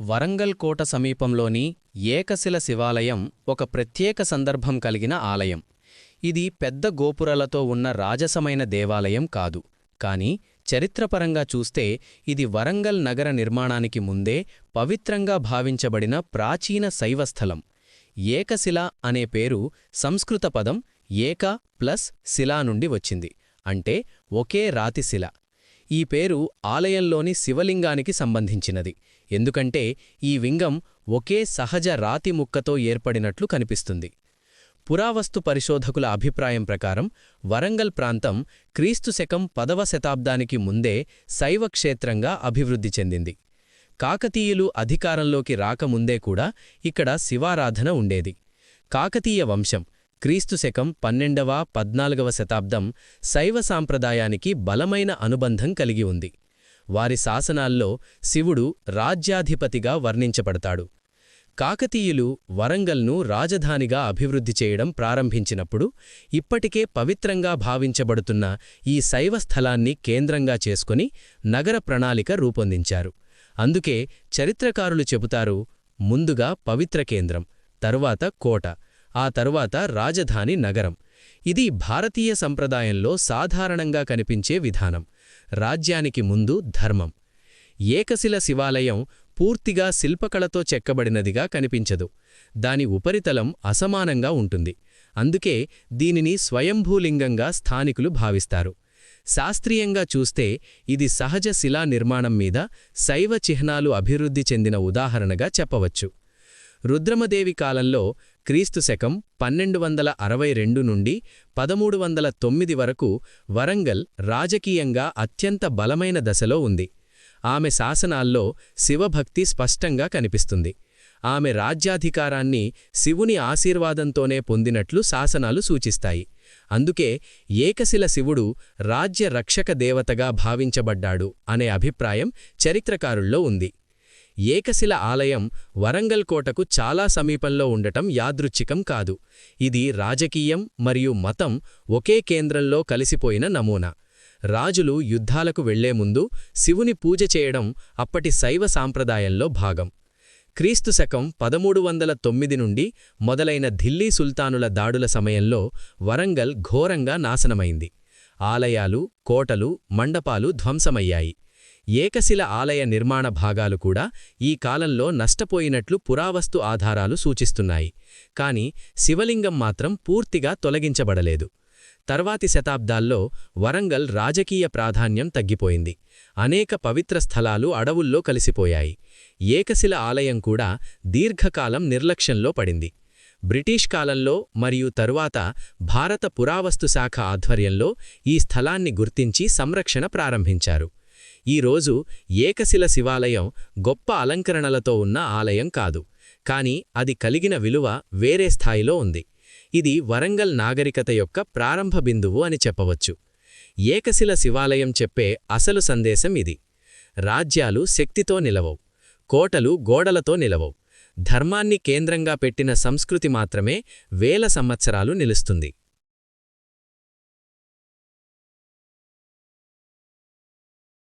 వరంగల్ కోట సమీపంలోని ఏకశిల శివాలయం ఒక ప్రత్యేక సందర్భం కలిగిన ఆలయం. ఇది పెద్ద గోపురాలతో ఉన్న రాజసమైన దేవాలయం కాదు. కాని చరిత్రపరంగా చూస్తే ఇది వరంగల్ నగర నిర్మాణానికి ముందే పవిత్రంగా భావించబడిన ప్రాచీన శైవస్థలం. ఏకశిల అనే పేరు సంస్కృత పదం ఏక ప్లస్ శిలా నుండి వచ్చింది. అంటే ఒకే రాతిశిల ఈ పేరు ఆలయంలోని శివలింగానికి సంబంధించినది. ఎందుకంటే ఈ వింగం ఒకే సహజ రాతి ముక్కతో ఏర్పడినట్లు కనిపిస్తుంది. పురావస్తు పరిశోధకుల అభిప్రాయం ప్రకారం వరంగల్ ప్రాంతం క్రీస్తు శకం పదవ శతాబ్దానికి ముందే శైవక్షేత్రంగా అభివృద్ధి చెందింది. కాకతీయులు అధికారంలోకి రాకముందే కూడా ఇక్కడ శివారాధన ఉండేది. కాకతీయ వంశం క్రీస్తు శకం పన్నెండవ పద్నాలుగవ శతాబ్దం శైవ సాంప్రదాయానికి బలమైన అనుబంధం కలిగి ఉంది. వారి శాసనాల్లో శివుడు రాజ్యాధిపతిగా వర్ణించబడతాడు. కాకతీయులు వరంగల్ను రాజధానిగా అభివృద్ధి చేయడం ప్రారంభించినప్పుడు ఇప్పటికే పవిత్రంగా భావించబడుతున్న ఈ శైవ స్థలాన్ని కేంద్రంగా చేసుకుని నగర ప్రణాళిక రూపొందించారు. అందుకే చరిత్రకారులు చెబుతారు ముందుగా పవిత్ర కేంద్రం తరువాత కోట. ఆ తరువాత రాజధాని నగరం. ఇది భారతీయ సంప్రదాయంలో సాధారణంగా కనిపించే విధానం. రాజ్యానికి ముందు ధర్మం. ఏకశిల శివాలయం పూర్తిగా శిల్పకళతో చెక్కబడినదిగా కనిపించదు. దాని ఉపరితలం అసమానంగా ఉంటుంది. అందుకే దీనిని స్వయంభూలింగంగా స్థానికులు భావిస్తారు. శాస్త్రీయంగా చూస్తే ఇది సహజ శిలా నిర్మాణం మీద శైవ చిహ్నాలు అభివృద్ధి చెందిన ఉదాహరణగా చెప్పవచ్చు. రుద్రమదేవి కాలంలో క్రీస్తు శకం పన్నెండు వందల అరవై రెండు నుండి పదమూడు వందల తొమ్మిది వరకు వరంగల్ రాజకీయంగా అత్యంత బలమైన దశలో ఉంది. ఆమె శాసనాల్లో శివభక్తి స్పష్టంగా కనిపిస్తుంది. ఆమె రాజ్యాధికారాన్ని శివుని ఆశీర్వాదంతోనే పొందినట్లు శాసనాలు సూచిస్తాయి. అందుకే ఏకశిల శివుడు రాజ్య రక్షక దేవతగా భావించబడ్డాడు అనే అభిప్రాయం చరిత్రకారుల్లో ఉంది. ఏకశిల ఆలయం వరంగల్ కోటకు చాలా సమీపంలో ఉండటం యాదృచ్ఛికం కాదు. ఇది రాజకీయం మరియు మతం ఒకే కేంద్రంలో కలిసిపోయిన నమూనా. రాజులు యుద్ధాలకు వెళ్ళే ముందు శివుని పూజ చేయడం అప్పటి శైవ సాంప్రదాయంలో భాగం. క్రీస్తు శకం పదమూడు వందల తొమ్మిది నుండి మొదలైన ఢిల్లీ సుల్తానుల దాడుల సమయంలో వరంగల్ ఘోరంగా నాశనమైంది. ఆలయాలు కోటలు మండపాలు ధ్వంసమయ్యాయి. ఏకశిల ఆలయ నిర్మాణ భాగాలు కూడా ఈ కాలంలో నష్టపోయినట్లు పురావస్తు ఆధారాలు సూచిస్తున్నాయి. కాని శివలింగం మాత్రం పూర్తిగా తొలగించబడలేదు. తర్వాతి శతాబ్దాల్లో వరంగల్ రాజకీయ ప్రాధాన్యం తగ్గిపోయింది. అనేక పవిత్ర స్థలాలు అడవుల్లో కలిసిపోయాయి. ఏకశిల ఆలయం కూడా దీర్ఘకాలం నిర్లక్ష్యంలో పడింది. బ్రిటిష్ కాలంలో మరియు తరువాత భారత పురావస్తు శాఖ ఆధ్వర్యంలో ఈ స్థలాన్ని గుర్తించి సంరక్షణ ప్రారంభించారు. ఈరోజు ఏకశిల శివాలయం గొప్ప అలంకరణలతో ఉన్న ఆలయం కాదు. కాని అది కలిగిన విలువ వేరే స్థాయిలో ఉంది. ఇది వరంగల్ నాగరికత యొక్క ప్రారంభ బిందువు అని చెప్పవచ్చు. ఏకశిల శివాలయం చెప్పే అసలు సందేశం ఇది. రాజ్యాలు శక్తితో నిలవవు. కోటలు గోడలతో నిలవవు. ధర్మాన్ని కేంద్రంగా పెట్టిన సంస్కృతి మాత్రమే వేల సంవత్సరాలు నిలుస్తుంది.